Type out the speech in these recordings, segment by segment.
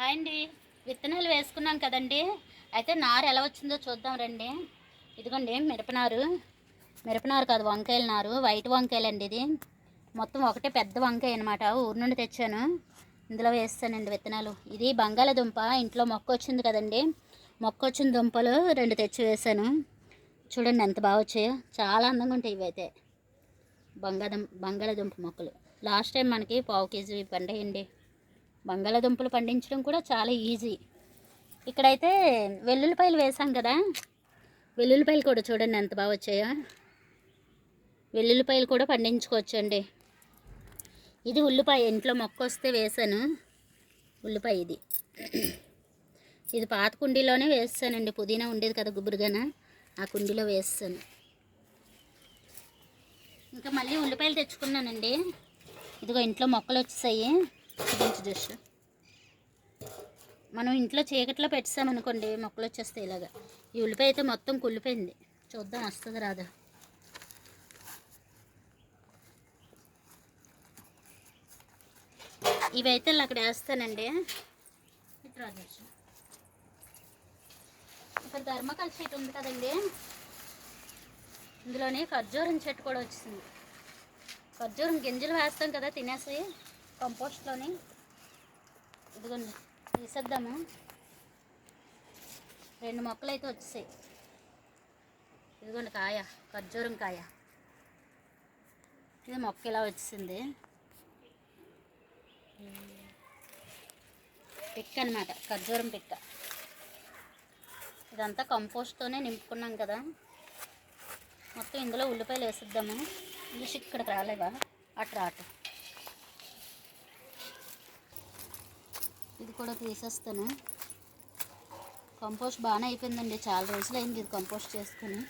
Hi అండి. విత్తనాలు వేసుకున్నాం కదండి. అయితే నారు ఎలా వచ్చిందో చూద్దాం రండి. ఇదిగోండి మిరపనారు మిరపనారు కాదు వంకాయల నారు. వైట్ వంకాయలండి ఇది. మొత్తం ఒకటే పెద్ద వంకాయ అనమాట ఊరు నుండి తెచ్చాను. ఇందులో వేస్తానండి విత్తనాలు. ఇది బంగాళదుంప. ఇంట్లో మొక్క వచ్చింది కదండి. మొక్క వచ్చిన దుంపలు రెండు తెచ్చి వేసాను చూడండి ఎంత బాగా వచ్చాయో. చాలా అందంగా ఉంటాయి ఇవైతే బంగాళదుంప బంగాళదుంప మొక్కలు. లాస్ట్ టైం మనకి పావు కేజీ పండయండి. బంగాళదుంపలు పండించడం కూడా చాలా ఈజీ. ఇక్కడైతే వెల్లుల్లిపాయలు వేసాం కదా. వెల్లుల్లిపాయలు కూడా చూడండి ఎంత బాగా వచ్చాయో. వెల్లుల్లిపాయలు కూడా పండించుకోవచ్చండి. ఇది ఉల్లిపాయ ఇంట్లో మొక్క వస్తే వేసాను. ఉల్లిపాయ ఇది. ఇది పాత కుండీలోనే వేస్తానండి. పుదీనా ఉండేది కదా గుబురుగాన ఆ కుండీలో వేస్తాను. ఇంకా మళ్ళీ ఉల్లిపాయలు తెచ్చుకున్నానండి. ఇదిగో ఇంట్లో మొక్కలు వచ్చేసాయి. చూపించు జస్ట్ మనం ఇంట్లో చీకట్లో పెట్టామనుకోండి మొక్కలు వచ్చేస్తాయి ఇలాగా. ఈ ఉల్లిపాయ అయితే మొత్తం కుళ్ళిపోయింది. చూద్దాం వస్తుంది రాదా? ఇవైతే అక్కడ వేస్తానండి. ఇక్కడ ధర్మకల్ చెట్టు ఉంది కదండి. ఇందులోనే ఖర్జూరం చెట్టు కూడా వచ్చింది. ఖర్జూరం గింజలు వేస్తాం కదా తినేసి. కంపోస్ట్లోని ఇదిగోండి తీసేద్దాము. రెండు మొక్కలు అయితే వచ్చాయి ఇదిగోండి కాయ ఖర్జూరం కాయ. ఇది మొక్క ఇలా వచ్చింది పిక్క అనమాట ఖర్జూరం పిక్క. ఇదంతా కంపోస్ట్తోనే నింపుకున్నాం కదా. మొత్తం ఇందులో ఉల్లిపాయలు వేసిద్దాము. ఇంగ్లీష్ ఇక్కడికి రాలేవా? అటు రాటు కూడా తీసేస్తాను. కంపోస్ట్ బాగానే అయిపోయిందండి. చాలా రోజులు అయింది ఇది కంపోస్ట్ చేసుకుని.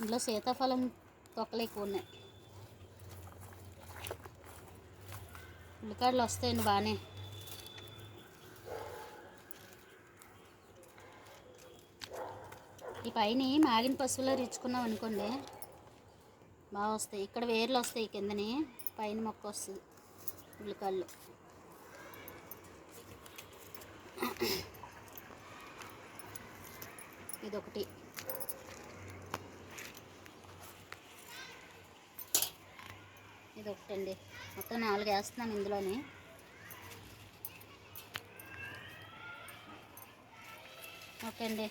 ఇందులో సీతాఫలం తొక్కలు ఎక్కువ ఉన్నాయి. ఉల్లికాడలు వస్తాయండి బాగానే. ఈ పైన మాగిన పశువులో రుచుకున్నాం అనుకోండి బాగా వస్తాయి. ఇక్కడ వేర్లు వస్తాయి కిందని పైన మొక్క వస్తుంది. ఉల్లికాళ్ళు ఇదొకటి. ఇదొకటి అండి మొత్తం నాలుగు వేస్తున్నాను ఇందులోనే. ఓకే అండి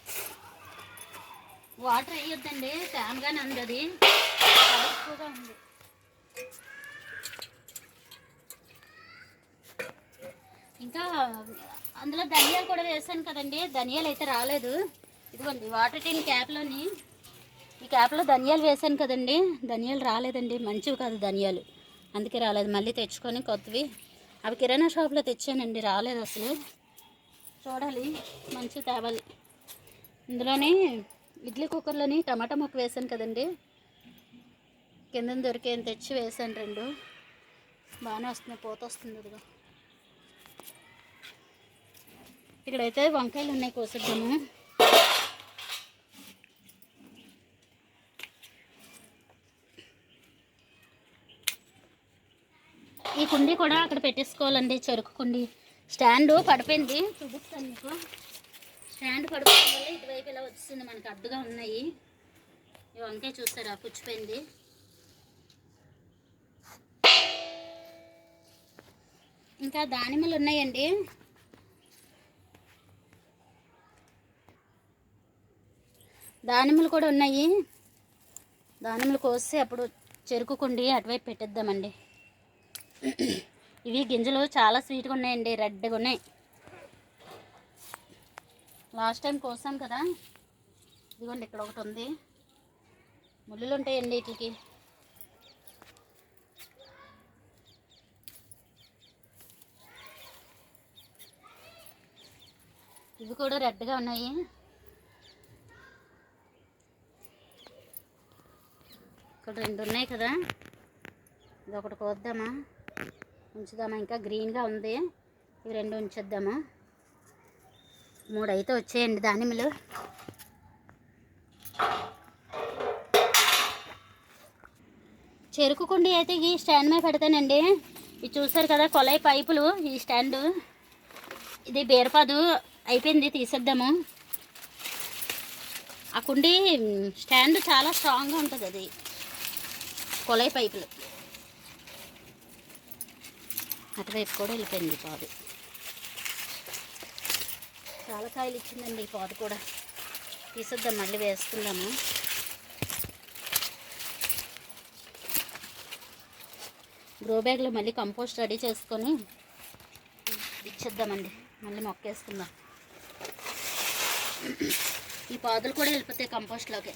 వాటర్ వేయొద్దండి ఫ్యాన్గానే ఉంది అది. ఎక్కువగా ఉంది. ఇంకా అందులో ధనియాలు కూడా వేసాను కదండి. ధనియాలు అయితే రాలేదు. ఇదిగోండి వాటర్ టీన్ క్యాప్లోని ఈ క్యాప్లో ధనియాలు వేసాను కదండి. ధనియాలు రాలేదండి మంచివి కాదు ధనియాలు. అందుకే రాలేదు. మళ్ళీ తెచ్చుకొని కొత్తవి. అవి కిరాణా షాప్లో తెచ్చానండి రాలేదు అసలు. చూడాలి మంచివి తేవాలి. ఇందులోనే ఇడ్లీ కుక్కర్లోని టమాటా ముక్క వేసాను కదండి. కింద దొరికే తెచ్చి వేసాను రెండు. బాగానే వస్తుంది పోత వస్తుంది ఇదిగో. ఇక్కడైతే వంకాయలు ఉన్నాయి కోసేద్దాము ఈ కుండీ కూడా అక్కడ పెట్టేసుకోవాలండి చెరుకు కుండీ. స్టాండ్ పడిపోయింది. చూపిస్తాను మీకు. స్టాండ్ పడిపోయిన వల్ల ఇటువైపు ఇలా వచ్చింది మనకి అడ్డుగా ఉన్నాయి. ఈ వంకాయ చూస్తారా పుచ్చిపోయింది. ఇంకా దానిమ్మలు ఉన్నాయండి. దానిమ్మలు కూడా ఉన్నాయి. దానిమ్మలు కోసి అప్పుడు చెరుకుకుండి అటువైపు పెట్టేద్దామండి. ఇవి గింజలు చాలా స్వీట్గా ఉన్నాయండి రెడ్గా ఉన్నాయి. లాస్ట్ టైం కోసాం కదా. ఇదిగోండి ఇక్కడ ఒకటి ఉంది. ముళ్ళులు ఉంటాయండి వీటికి. ఇవి కూడా రెడ్గా ఉన్నాయి. ఇక్కడ రెండు ఉన్నాయి కదా. ఇది ఒకటి కోద్దామా? ఉంచుదామా? ఇంకా గ్రీన్గా ఉంది. ఇవి రెండు ఉంచేద్దాము? మూడు అయితే వచ్చేయండి దానిమ్మలు. చెరుకు కుండి అయితే ఈ స్టాండ్ మీద పెడతానండి. ఇది చూసారు కదా కొలాయి పైపులు ఈ స్టాండ్. ఇది బీరపాదు అయిపోయింది తీసేద్దాము. ఆ కుండి స్టాండ్ చాలా స్ట్రాంగ్గా ఉంటుంది అది. కొలాయి పైపులు. అటువైపు కూడా వెళ్ళిపోయింది ఈ పాదు. చాలా కాయలు ఇచ్చిందండి ఈ పాదు కూడా. తీసేద్దాం మళ్ళీ వేసుకుందాము. గ్రో బ్యాగ్లో మళ్ళీ కంపోస్ట్ రెడీ చేసుకొని ఇచ్చేద్దామండి. మళ్ళీ మొక్కేసుకుందాం. ఈ పాదులు కూడా వెళ్ళిపోతాయి కంపోస్ట్లోకి.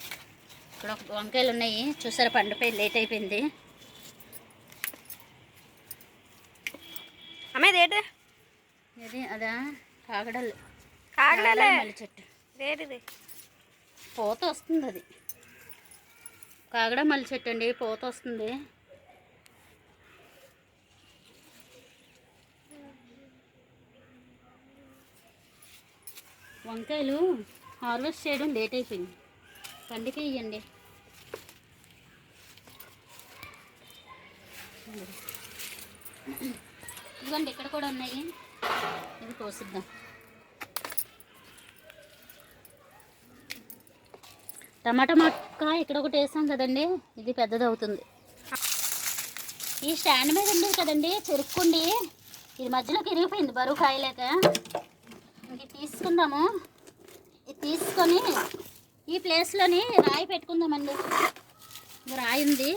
ఇక్కడ ఒక వంకాయలు ఉన్నాయి. చూసారా పండిపోయి లేట్ అయిపోయింది. అమ్మ ఇదేంటి ఇది అదా కాగడలు. కాగడాలే. మల్లి చెట్టు. వేరేది పూత వస్తుంది అది. కాగడ మల్లి చెట్టు అండి పూత వస్తుంది. వంకాయలు హార్వెస్ట్ చేయడం లేట్ అయిపోయింది. పండికేయండి ఇదిగోండి ఇక్కడ కూడా ఉన్నాయి. ఇది కోసిద్దాం టమాటా మొక్క ఇక్కడ ఒకటి వేసాం కదండి ఇది పెద్దది అవుతుంది. ఈ స్టాండ్ మీద ఉండేది కదండి చెరుక్కుండి ఇది మధ్యలో ఇరిగిపోయింది బరువు కాయలేక. ఇంక తీసుకుందాము. ఇది తీసుకొని ఈ ప్లేస్లోని రాయి పెట్టుకుందామండి. రాయి ఉంది.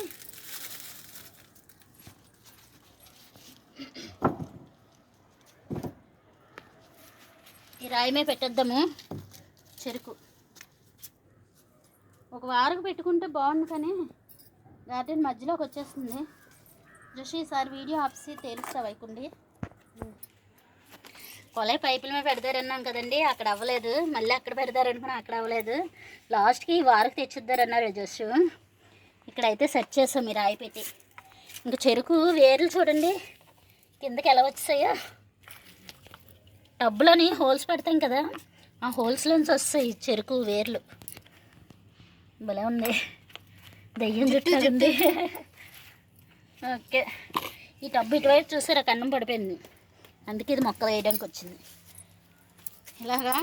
ఈ రాయిమే పెట్టేద్దాము. చెరుకు. ఒక వారం పెట్టుకుంటే బాగుండు కానీ గార్డెన్ మధ్యలోకి వచ్చేస్తుంది. జస్ట్ ఈసారి వీడియో ఆపేసి తేలుస్తా వైకుండి కొలై పైపుల మీద పెడతారన్నాం కదండి అక్కడ అవ్వలేదు. మళ్ళీ అక్కడ పెడతారనుకున్నా అక్కడ అవ్వలేదు. లాస్ట్కి ఈ వారకు తెచ్చిద్దారన్నారు జస్ట్ ఇక్కడైతే సెట్ చేసాం మీరు రాయి పెట్టి. ఇంకా చెరుకు వేర్లు చూడండి కిందకి ఎలా వచ్చాయో. టబ్బులని హోల్స్ పెడతాం కదా ఆ హోల్స్లోంచి వస్తాయి చెరుకు వేర్లు. భలే ఉంది. దయ్యం చుట్టూ ఉంది ఓకే. ఈ టబ్బు ఇటువైపు చూసారా కన్నం పడిపోయింది. అందుకే ఇది మొక్క వేయడానికి వచ్చింది. ఇలాగా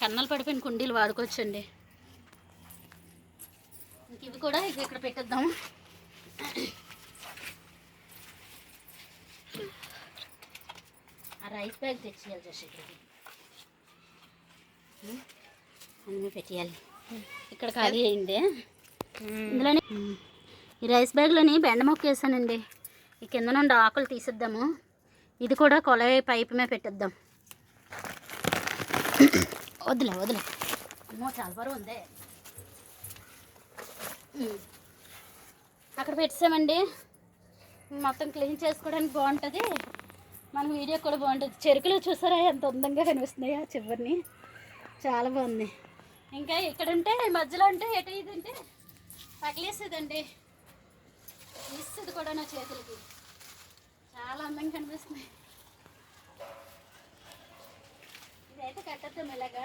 కన్నాలు పడిపోయిన కుండీలు వాడుకోవచ్చండి. ఇంక ఇవి కూడా ఇక ఇక్కడ పెట్టేద్దాం. ఆ రైస్ బ్యాగ్ తెచ్చేయాలి జస్ట్ ఇక్కడికి. అన్నీ పెట్టేయాలి. ఇక్కడ ఖాళీ అయింది. ఇందులోనే ఈ రైస్ బ్యాగ్లోని బెండ మొక్క వేసానండి. ఈ కింద నుండి ఆకులు తీసేద్దాము. ఇది కూడా కొలై పైపు మీద పెట్టేద్దాం. వదిలే వదిలే అమ్మో చాలా బరువు ఉంది. అక్కడ పెట్టామండి మొత్తం క్లీన్ చేసుకోవడానికి బాగుంటుంది. మన వీడియో కూడా బాగుంటుంది. చెరుకులు చూసారా? ఎంత అందంగా కనిపిస్తున్నాయా ఆ చివరిని. చాలా బాగుంది. ఇంకా ఇక్కడ ఉంటే మధ్యలో ఉంటే ఎటు ఇది పగిలేసేదండి ఇస్తుంది కూడా నా చేతులకి. చాలా అందంగా కనిపిస్తున్నాయి ఇదైతే కట్టద్దాం ఇలాగా.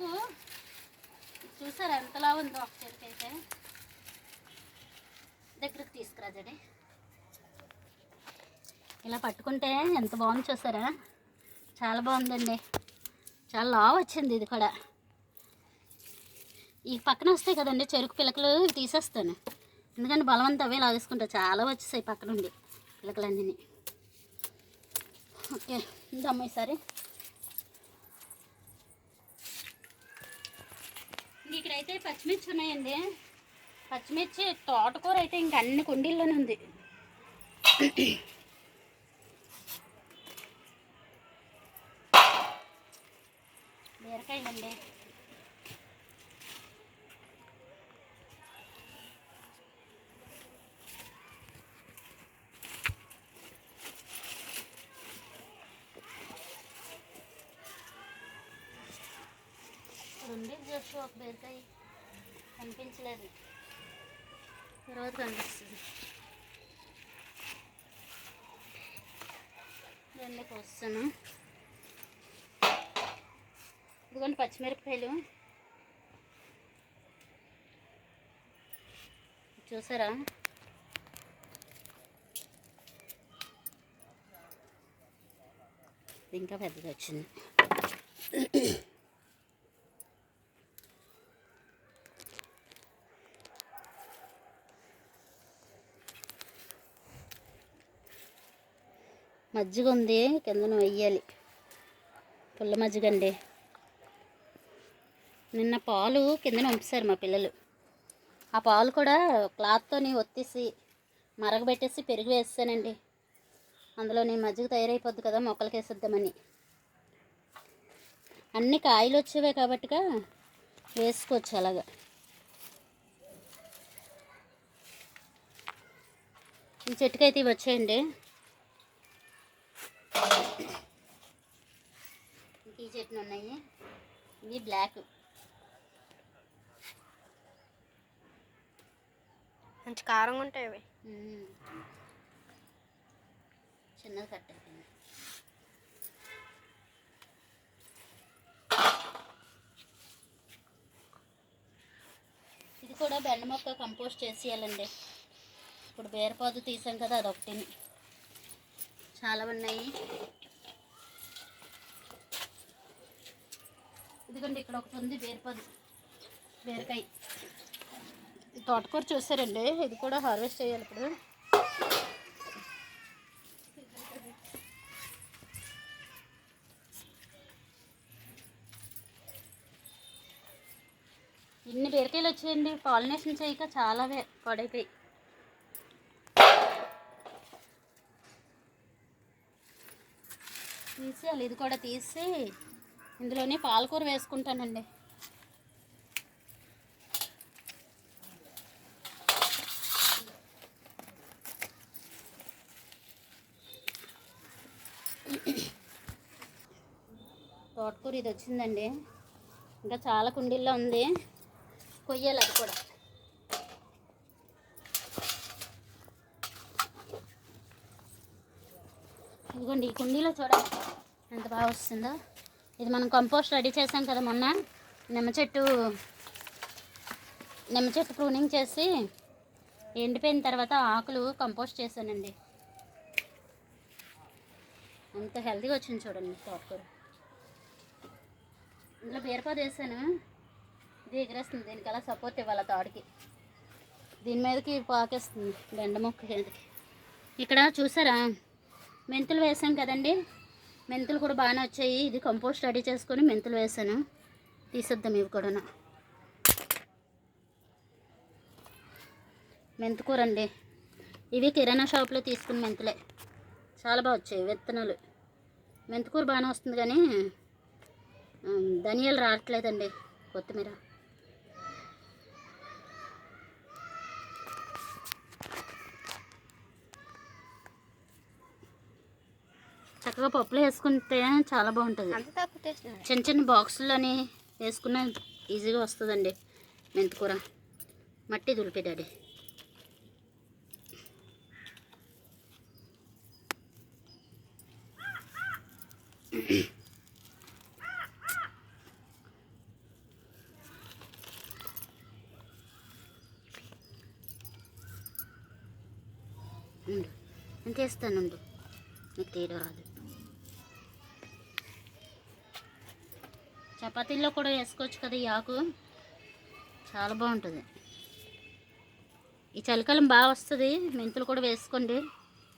చెరుకు చూసారా ఎంతలా ఉందో ఒక చెరుకు అయితే. దగ్గరకు తీసుకురా జడే. ఇలా పట్టుకుంటే ఎంత బాగుంది చూసారా? చాలా బాగుందండి. చాలా లావు వచ్చింది ఇది కూడా. ఈ పక్కన వస్తాయి కదండి చెరుకు పిలకలు తీసేస్తాను. ఎందుకంటే బలవంతం అవే లాగేసుకుంటా. చాలా వచ్చేసాయి పక్కనుండి పిలకలన్నీ ఓకే ఇందమ్మ ఈసారి. ఇక్కడైతే పచ్చిమిర్చి ఉన్నాయండి. పచ్చిమిర్చి తోటకూర అయితే ఇంక అన్ని కుండీల్లోనే ఉంది. బీరకాయలండి ఉంది జస్ట్ ఒక కనిపించలేదు. తర్వాత కనిపిస్తుంది. రెండు కోస్తాను. ఇదిగోండి పచ్చిమిరపకాయలు. చూసారా? ఇంకా పెద్దగా వచ్చింది. మజ్జిగ ఉంది కిందన వెయ్యాలి. పుల్ల మజ్జిగ అండి నిన్న పాలు కిందన పంపిస్తారు మా పిల్లలు. ఆ పాలు కూడా క్లాత్తోని ఒత్తేసి మరగబెట్టేసి పెరుగు వేస్తానండి. అందులోని మజ్జిగ తయారైపోద్ది కదా మొక్కలకి వేసేద్దామని. అన్ని కాయలు వచ్చేవే కాబట్టిగా వేసుకోవచ్చు అలాగా. ఈ చెట్టుకైతే ఇవి వచ్చాయండి. ఈ చెట్లు ఉన్నాయి. ఇవి బ్లాక్ మంచి కారంగా ఉంటాయి అవి. మ్మ్. చిన్నది కట్ అయిపోయింది. ఇది కూడా బెండ మొక్క కంపోస్ట్ చేసేయాలండి. ఇప్పుడు బేరపాదు తీసాం కదా అదొకటి చాలా ఉన్నాయి. ఇదిగోండి ఇక్కడ ఒకటి ఉంది బేరపాదు బీరకాయ. తోటకూర చూసారండి ఇది కూడా హార్వెస్ట్ చేయాలి ఇప్పుడు. ఇన్ని బీరకాయలు వచ్చాయండి పాలినేషన్ చేయక చాలా పడైపోయి తీసి అలా ఇది కూడా తీసి ఇందులోనే పాలకూర వేసుకుంటానండి. తోటకూర ఇది వచ్చిందండి. ఇంకా చాలా కుండీల్లో ఉంది. కొయ్యాలి అది కూడా. ఇదిగోండి ఈ కుండీలో చూడండి. ఎంత బాగా వస్తుందో. ఇది మనం కంపోస్ట్ రెడీ చేసాం కదా మొన్న. నిమ్మ చెట్టు నిమ్మ చెట్టు ప్రూనింగ్ చేసి ఎండిపోయిన తర్వాత ఆకులు కంపోస్ట్ చేశానండి. అంత హెల్తీగా వచ్చింది చూడండి తోటకూర. ఇందులో బీరపాదు వేసాను. ఇది ఎగిరేస్తుంది దీనికి అలా సపోర్ట్ ఇవ్వాలి తాడికి దీని మీదకి పాకేస్తుంది బెండ మొక్క మీదకి ఇక్కడ చూసారా? మెంతులు వేసాం కదండి. మెంతులు కూడా బాగానే వచ్చాయి. ఇది కంపోస్ట్ రెడీ చేసుకొని మెంతులు వేసాను. తీసేద్దాం ఇవి కూడా మెంతకూర అండి ఇవి కిరాణా షాప్లో తీసుకున్న మెంతులే. చాలా బాగా వచ్చాయి విత్తనాలు. మెంతుకూర బాగానే వస్తుంది కానీ ధనియాలు రావట్లేదండి కొత్తిమీర. చక్కగా పప్పులో వేసుకుంటే చాలా బాగుంటుంది. చిన్న చిన్న బాక్సుల్లోని వేసుకున్న ఈజీగా వస్తుందండి మెంతికూర. మట్టి దులిపి డాడీ. నేను తీస్తానుండు నీకు తీయడం రాదు. చపాతీల్లో కూడా వేసుకోవచ్చు కదా ఈ ఆకు. చాలా బాగుంటుంది. ఈ చలికాలం బాగా వస్తుంది. మెంతులు కూడా వేసుకోండి.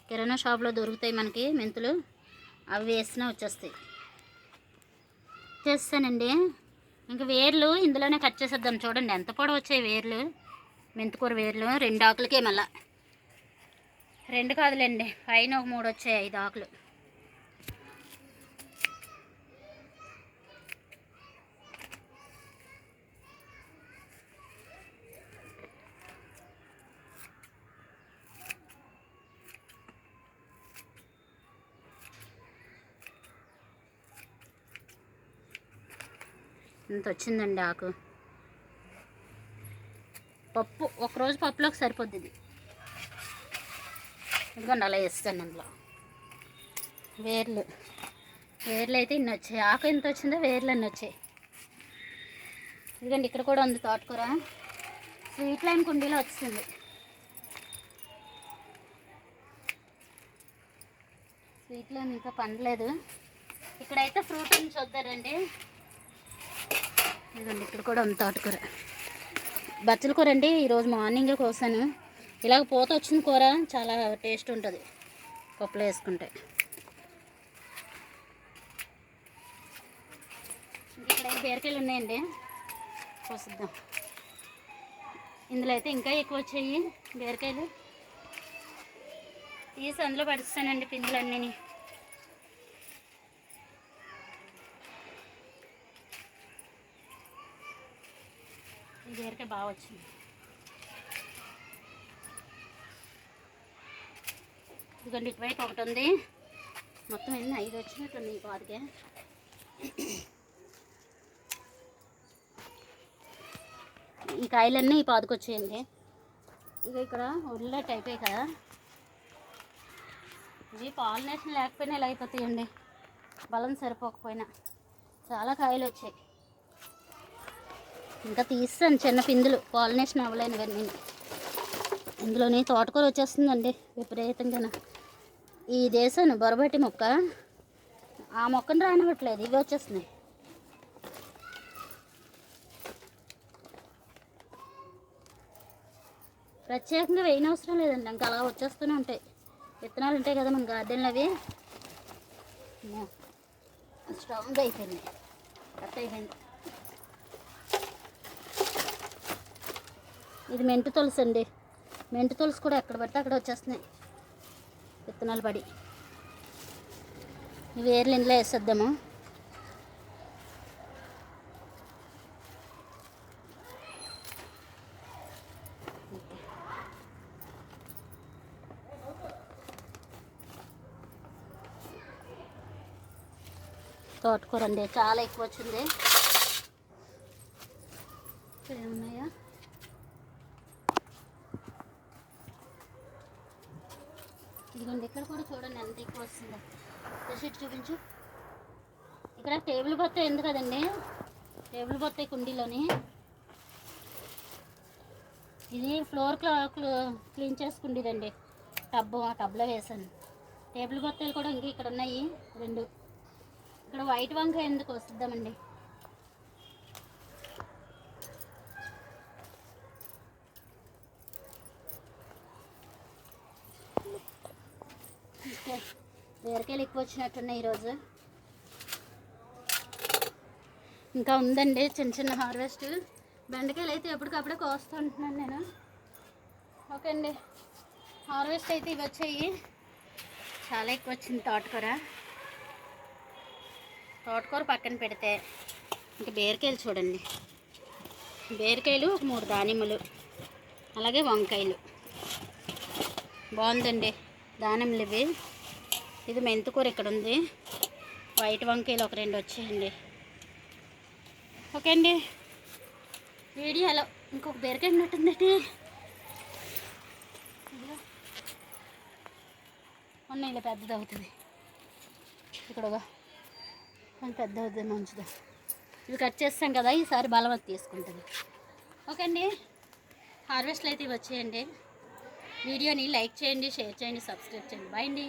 కిరాణా షాప్లో దొరుకుతాయి మనకి మెంతులు. అవి వేసినా వచ్చేస్తాయి. చేస్తానండి. ఇంకా వేర్లు ఇందులోనే కట్ చేసేద్దాం. చూడండి ఎంత పొడవు వచ్చాయి వేర్లు. మెంతికూర వేర్లు. రెండు ఆకులకే మళ్ళా. రెండు కాదులేండి. పైన ఒక మూడు వచ్చాయి ఐదు ఆకులు. ఇంత వచ్చిందండి ఆకు. పప్పు ఒకరోజు పప్పులోకి సరిపోద్ది ఇది. అలా వేస్తాను అందులో వేర్లు. వేర్లు అయితే ఇన్ని వచ్చాయి. ఆకు ఎంత వచ్చిందో వేర్లు అన్నీ వచ్చాయి. ఇదిగోండి ఇక్కడ కూడా ఉంది తోటకూర. స్వీట్ లైన్ కుండీలో వచ్చింది. స్వీట్ లైన్ ఇంకా పండలేదు. ఇక్కడైతే ఫ్రూట్ నుంచి వద్దారండి ఇదండి ఇక్కడ కూడా ఉంది తోటకూర. బచ్చల కూర అండి ఈరోజు మార్నింగే కోసాను. ఇలాగ పూత వచ్చిన కూర చాలా టేస్ట్ ఉంటుంది. పప్పులో వేసుకుంటే. ఇక్కడ బీరకాయలు ఉన్నాయండి? కోసిద్దాం ఇందులో అయితే ఇంకా ఎక్కువ వచ్చాయి బీరకాయలు. తీసి అందులో పడుస్తానండి పిందులన్నీ ఈ బాగా వచ్చింది. ఇదిగోండి ఇటువైపు ఒకటి ఉంది. మొత్తం ఎన్ని? ఐదు వచ్చినట్టుంది ఈ పాదికే ఈ కాయలన్నీ ఈ పాదుకు వచ్చేయండి. ఇక ఇక్కడ ఉల్లిట్ అయిపోయాయి కదా. ఇవి పాలినేషన్ లేకపోయినా ఇలా అయిపోతాయండి. బలం సరిపోకపోయినా. చాలా కాయలు వచ్చాయి. ఇంకా తీస్తాను చిన్న పిందులు. పాలినేషన్ అవ్వలేనివన్నీ ఇందులోని తోటకూర వచ్చేస్తుందండి విపరీతంగా. ఈ దేశాను బొరబట్టి మొక్క ఆ మొక్కను రానివ్వట్లేదు ఇవి వచ్చేస్తున్నాయి. ప్రత్యేకంగా వేయనవసరం లేదండి ఇంకా అలా వచ్చేస్తూనే ఉంటాయి. విత్తనాలు ఉంటాయి కదా మన గార్డెన్లో అవి. స్ట్రాంగ్ అయిపోయింది కట్ అయిపోయింది. ఇది మెంటు తులసి అండి. మెంటు తులసి కూడా ఎక్కడ పడితే అక్కడ వచ్చేస్తున్నాయి. విత్తనాలు పడి. ఇవి వేర్లు ఇంట్లో వేసేద్దాము. తోటకూర అండి చాలా ఎక్కువ వచ్చింది. ఇక్కడ ఏమున్నాయా ఇదిగోండి ఇక్కడ కూడా చూడండి ఎంత ఎక్కువ వస్తుందో. షీట్ చూపించు. ఇక్కడ టేబుల్ బొత్త ఉంది కదండి టేబుల్ బొత్త కుండీలోని. ఇది ఫ్లోర్ క్లా క్లీన్ చేసుకుండేదండి టబ్బు ఆ టబ్లో వేసాను. టేబుల్ బొత్తలు కూడా ఇంక ఇక్కడ ఉన్నాయి రెండు. ఇక్కడ వైట్ వంకాయ ఎందుకు వస్తుందామండి ఓకే బీరకాయలు ఎక్కువ వచ్చినట్టున్నాయి ఈరోజు. ఇంకా ఉందండి చిన్న చిన్న హార్వెస్ట్. బెండకాయలు అయితే ఎప్పటికప్పుడే కోస్తూ ఉంటున్నాను నేను. ఓకే అండి. హార్వెస్ట్ అయితే ఇవి వచ్చాయి. చాలా ఎక్కువ వచ్చింది తోటకూర. తోటకూర పక్కన పెడితే ఇంకా బీరకాయలు చూడండి. బీరకాయలు ఒక మూడు దానిమ్మలు అలాగే వంకాయలు. బాగుందండి. దానిమ్మలు ఇవి. ఇది మెంతుకూర ఇక్కడ ఉంది. వైట్ వంకాయలు ఒక రెండు వచ్చాయండి. ఓకే అండి. వీడియోలో ఇంకొక బీరకాయ ఉన్నట్టుందండి. ఉన్నాయి ఇలా పెద్దది అవుతుంది. ఇక్కడ కొంచెం పెద్ద అవుతుంది మంచిది. ఇవి కట్ చేస్తాం కదా ఈసారి బలవత్ తీసుకుంటుంది ఓకే అండి. హార్వెస్ట్లు అయితే ఇవి వచ్చేయండి. వీడియోని లైక్ చేయండి షేర్ చేయండి సబ్స్క్రైబ్ చేయండి. బాయ్ అండి.